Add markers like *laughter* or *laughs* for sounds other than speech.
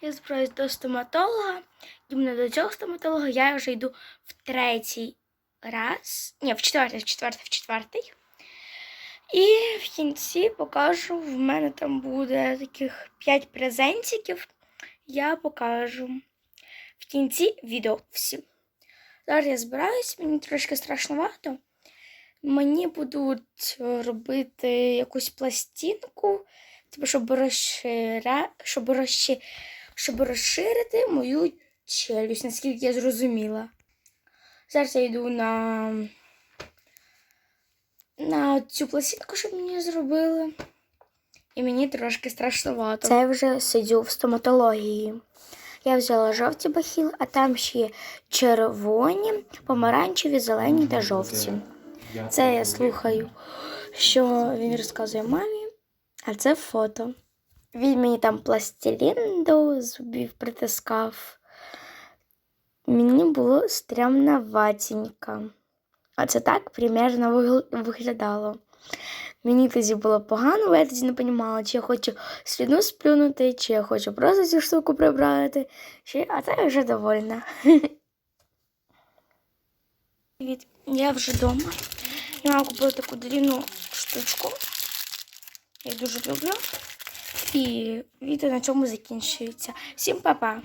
Я збираюсь до стоматолога. Іменно до цього стоматолога я вже йду в третій раз. Ні, в четвертий, в четвертий, в четвертий. І в кінці покажу. В мене там буде таких 5 презентиків. Я покажу в кінці відео всім. Зараз я збираюсь, мені трошки страшновато. Мені будуть е, робити якусь пластинку, типу, щоб, розшира... щоб, розши... щоб розширити мою челюсть, наскільки я зрозуміла. Зараз я йду на, на цю пластинку, щоб мені зробили. І мені трошки страшновато. Це вже сидю в стоматології. Я взяла жовті бахіли, а там ще червоні, помаранчеві, зелені та жовті. Це я слухаю, що він розказує мамі, а це фото. Він мені там пластилін до зубів притискав. Мені було стрімноватенько. А це так примерно виглядало. Мені тоді було погано, бо я тоді не розуміла, чи я хочу сліду сплюнути, чи я хочу просто цю штуку прибрати. Чи... А це *laughs* я вже довольна. Я вже вдома. Я купила таку длинну штучку. Я дуже люблю. І відео на цьому закінчується. Всім па-па!